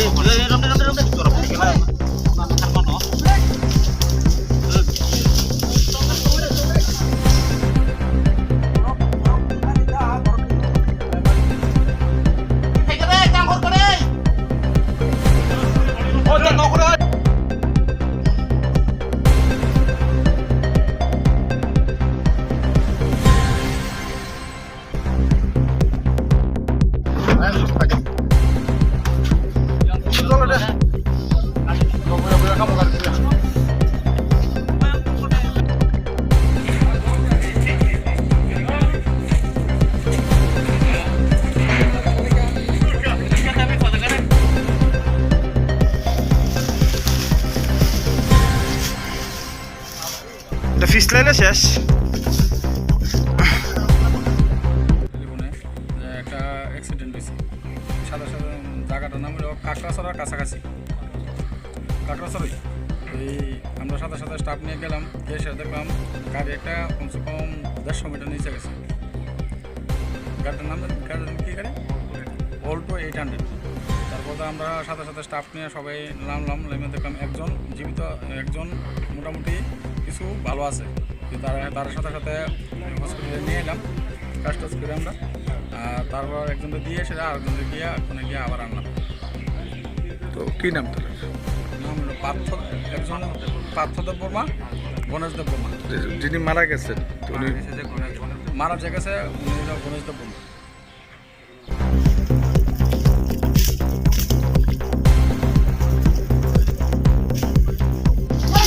เร็วเร็วร็ว এটা ফিসলাইলে শেষ জীবনে একটা অ্যাক্সিডেন্ট হয়েছে। সাদা সাদা জায়গাটার নাম হলো কাকড়াছড়ার কাছাকাছি। কাকড়াছড়ি এই আমরা সাদা সাদা স্টাফ নিয়ে গেলাম এসে দেখলাম গাড়ি একটা কমসে কম দেড়শো মিটার নিচে গেছে। গাড়িটার নাম গাড়ির কী গাড়ি? অল্টো এইট হান্ড্রেড তারপর আমরা সাথে সাথে স্টাফ নিয়ে সবাই নামলাম নেমে দেখলাম একজন জীবিত একজন মোটামুটি কিছু ভালো আছে। তার তার সাথে সাথে হসপিটালে নিয়ে এলাম কাজ টাজ করে আমরা। তারপর একজনকে দিয়ে সেটা আরেকজনকে গিয়ে ওখানে গিয়ে আবার আনলাম। তো কী নাম তার? নাম হলো পার্থ একজন পার্থদেব বর্মা গণেশদেব বর্মা যিনি মারা গেছেন উনি মারা যে গেছে উনি গণেশদেব বর্মা